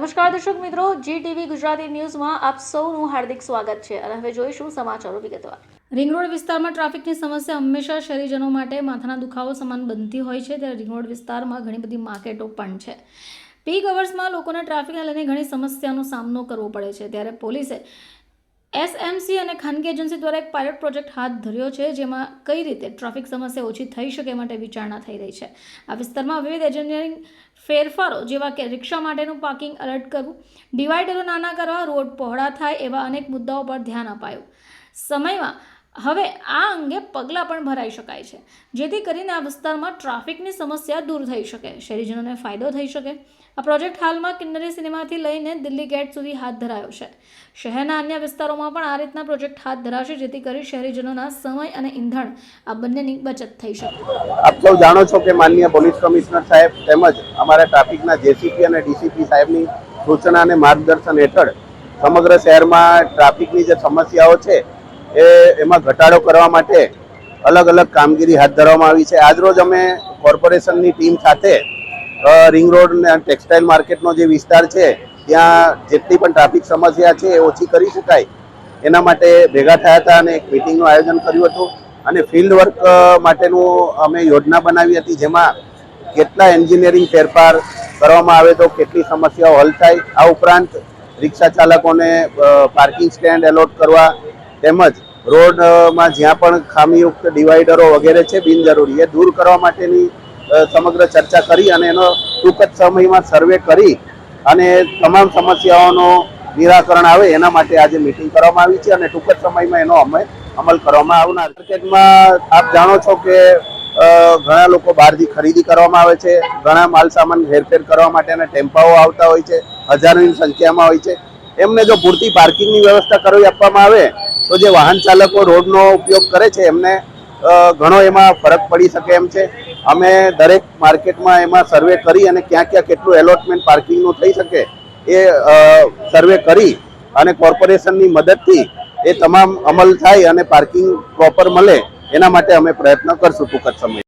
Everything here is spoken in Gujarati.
નમસ્કાર દર્શક મિત્રો જી ટીવી ગુજરાતી ન્યૂઝમાં આપ સૌનું હાર્દિક સ્વાગત છે અને હવે જોઈશું સમાચારો વિગતવાર. રિંગ રોડ વિસ્તારમાં ટ્રાફિકની સમસ્યા હંમેશા શહેરીજનો માટે માથાના દુખાવો સમાન બનતી હોય છે, ત્યારે રિંગ રોડ વિસ્તારમાં ઘણી બધી માર્કેટો પણ છે. પીક અવર્સમાં લોકોને ટ્રાફિકને લઈને ઘણી સમસ્યાનો સામનો કરવો પડે છે, ત્યારે પોલીસે એસએમસી અને ખાનગી એજન્સી દ્વારા એક પાયલોટ પ્રોજેક્ટ હાથ ધર્યો છે, જેમાં કઈ રીતે ટ્રાફિક સમસ્યા ઓછી થઈ શકે માટે વિચારણા થઈ રહી છે. આ વિસ્તારમાં વિવિધ એન્જિનિયરિંગ ફેરફારો જેવા કે રિક્ષા માટેનું પાર્કિંગ અલર્ટ કરવું ડિવાઈડરો નાના કરવા, રોડ પહોળા થાય એવા અનેક મુદ્દાઓ પર ધ્યાન અપાયું. સમયમાં હવે આ અંગે પગલાં પણ ભરાઈ શકાય છે. જેથી કરીને આ વિસ્તારમાં ટ્રાફિકની સમસ્યા દૂર થઈ શકે, શહેરીજનોને ફાયદો થઈ શકે. આ પ્રોજેક્ટ હાલમાં કિન્નરી સિનેમાથી લઈને દિલ્હી ગેટ સુધી હાથ ધરાયો છે. શહેરના અન્ય વિસ્તારોમાં પણ આ રીતના પ્રોજેક્ટ હાથ ધરાશે, જેથી કરી શહેરીજનોના સમય અને ઈંધણ આ બંનેની બચત થઈ શકે. આપ સૌ જાણો છો કે માનનીય પોલીસ કમિશનર સાહેબ તેમજ અમારા ટ્રાફિકના જેસીપી અને ડીસીપી સાહેબની સૂચના અને માર્ગદર્શન હેઠળ સમગ્ર શહેરમાં ટ્રાફિકની જે સમસ્યાઓ છે એ એમાં ઘટાડો કરવા માટે અલગ અલગ કામગીરી હાથ ધરવામાં આવી છે. આજરોજ અમે કોર્પોરેશનની ટીમ સાથે રિંગ રોડ અને ટેક્સટાઇલ માર્કેટનો જે વિસ્તાર છે, ત્યાં જેટલી પણ ટ્રાફિક સમસ્યા છે એ ઓછી કરી શકાય. એના માટે ભેગા થયા હતા અને એક મિટિંગનું આયોજન કર્યું હતું. અને ફિલ્ડ વર્ક માટેનું અમે યોજના બનાવી હતી જેમાં કેટલા એન્જિનિયરિંગ ફેરફાર કરવામાં આવે તો કેટલી સમસ્યાઓ હલ થાય. આ ઉપરાંત રિક્ષા ચાલકોને પાર્કિંગ સ્ટેન્ડ એલોટ કરવા તેમજ રોડમાં જ્યાં પણ ખામીયુક્ત ડિવાઈડરો વગેરે છે બિનજરૂરી, એ દૂર કરવા માટેની સમગ્ર ચર્ચા કરી અને એનો ટૂંક જ સમયમાં સર્વે કરી અને તમામ સમસ્યાઓનો નિરાકરણ આવે એના માટે આજે મિટિંગ કરવામાં આવી છે અને ટૂંક જ સમયમાં એનો અમે અમલ કરવામાં આવનાર. માર્કેટમાં આપ જાણો છો કે ઘણા લોકો બહારથી ખરીદી કરવામાં આવે છે, ઘણા માલ સામાન હેરફેર કરવા માટેના ટેમ્પાઓ આવતા હોય છે, હજારોની સંખ્યામાં હોય છે. એમને જો પૂરતી પાર્કિંગની વ્યવસ્થા કરવી આપવામાં આવે તો જે વાહન ચાલકો રોડનો ઉપયોગ કરે છે, એમને ઘણો એમાં ફરક પડી શકે એમ છે. અમે દરેક માર્કેટમાં એમાં સર્વે કરી અને ક્યાં ક્યાં કેટલું એલોટમેન્ટ પાર્કિંગનું થઈ શકે એ સર્વે કરી અને કોર્પોરેશનની મદદથી એ તમામ અમલ થાય અને પાર્કિંગ પ્રોપર મળે એના માટે અમે પ્રયત્ન કરશું ટૂંક જ સમય